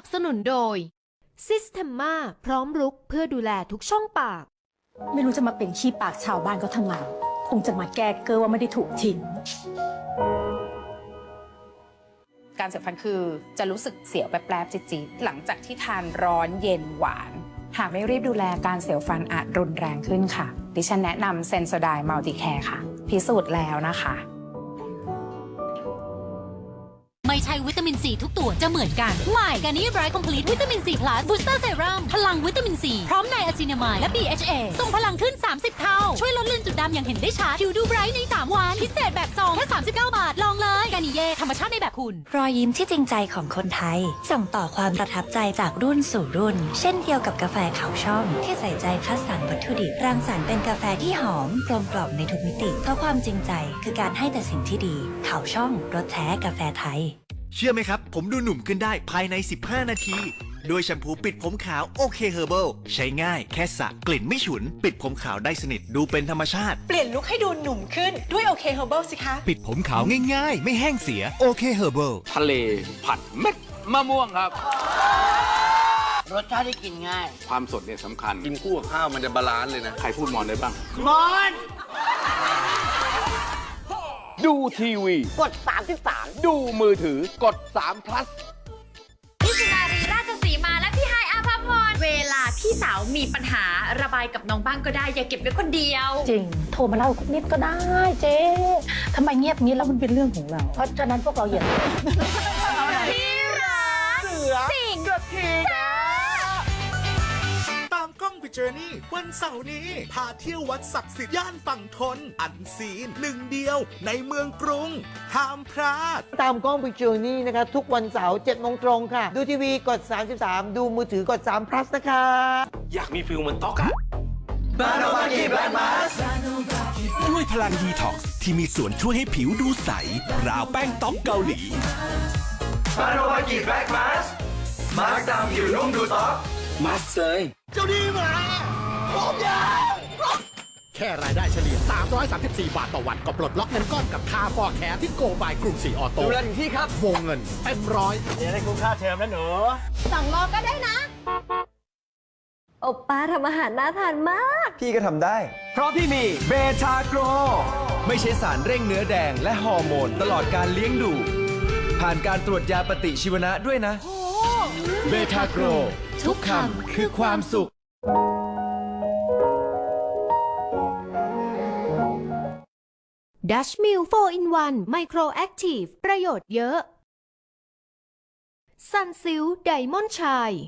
บสนุนโดย Systema พร้อมรุกเพื่อดูแลทุกช่องปาก ไม่รู้จะมาเป็นขี้ปากชาวบ้านก็ทำไมคงจะมาแก้เกอร์ว่าไม่ได้ถูกทิ้งการเสียวฟันคือจะรู้สึกเสียวแป๊บๆจิดๆหลังจากที่ทานร้อนเย็นหวาน หากไม่รีบดูแลการเสียวฟันอาจรุนแรงขึ้นค่ะ ดิฉันแนะนำเซนโซไดมัลติแคร์ค่ะ พิสูจน์แล้วนะคะ ใช่วิตามินซีทุกตัวจะเหมือนกันใหม่กานี้ไบรท์คอมพลีทวิตามินซีพลัสบูสเตอร์เซรั่มพลังวิตามินซีพร้อมไนอะซินามายและ BHA ส่งพลังขึ้น 30 เท่า ช่วยลดเลือนจุดดำอย่างเห็นได้ชัดผิวดูไบรท์ใน 3 วัน พิเศษแบบซองแค่39 บาท ลองเลยกานิเย่ธรรมชาติในแบบคุณ รอยยิ้มที่จริงใจของคนไทย ส่งต่อความประทับใจจากรุ่นสู่รุ่น เช่นเดียวกับกาแฟขาวช่องที่ใส่ใจคัดสรรวัตถุดิบรังสรรค์เป็นกาแฟที่หอมกลมกล่อมในทุกมิติเพราะความจริงใจ คือการให้แต่สิ่งที่ดีขาวช่องรสแท้กาแฟไทย เชื่อไหมครับ ผมดูหนุ่มขึ้นได้ภายใน 15 นาที โดยแชมพูปิดผมขาวโอเคเฮอร์เบิลใช้ง่ายแค่สระกลิ่นไม่ฉุน ปิดผมขาวได้สนิทดูเป็นธรรมชาติ เปลี่ยนลุคให้ดูหนุ่มขึ้นด้วยโอเคเฮอร์เบิลสิคะ ปิดผมขาวง่ายๆ ไม่แห้งเสียโอเคเฮอร์เบิลทะเลผัดเม็ดมะม่วงครับ รสชาติที่กินง่าย ความสดเนี่ยสำคัญกินคู่กับข้าวมันจะบาลานซ์เลยนะ ใครพูดมอนได้บ้าง มอน ดูทีวี กด 33ดูมือถือกด3 plus พี่สุนารีราชสีมาและพี่ไฮายอาภาพรเวลาพี่สาวมีปัญหาระบายกับน้องบ้างก็ได้ อย่าเก็บไว้คนเดียว จริง โทรมาเล่านิดก็ได้เจ๊ทำไมเงียบงี้แล้วมันเป็นเรื่องของเรา เพราะฉะนั้นพวกเราอย่าามกล้องไปเจอนี่วันเสาร์นี้ พาเที่ยววัดศักดิ์สิทธิ์ย่านฝั่งทน อันซีนหนึ่งเดียวในเมืองกรุง ห้ามพลาด ตามกล้องไปเจอนี่นะคะ ทุกวันเสาร์7โมงตรงค่ะ ดูทีวีกด 33 ดูมือถือกด3 plus นะคะ อยากมีฟิลเหมือนต๊อกอะด้วยพลังดีท็อกซ์ที่มีส่วนช่วยให้ผิวดูใส ราวแป้งต๊อกเกาหลีมาส เลยแค่รายได้เฉลี่ย 334 บาทต่อวันก็ปลดล็อกเงินก้อนกับค่าฟอร์แคร์ที่โกบายกรุงศรีออโต้ดูแลถึงที่ครับ วงเงินเต็มร้อยโอป้าทำอาหารน่าทานมาก พี่ก็ทำได้ เพราะพี่มีเบชาโกร ไม่ใช่สารเร่งเนื้อแดงและฮอร์โมนตลอดการเลี้ยงดู ผ่านการตรวจยาปฏิชีวนะด้วยนะ เบทาโกร ทุกคำคือความสุข Dutch Mill 4 in 1 Micro Active ประโยชน์เยอะ Sunsilk Diamond Shine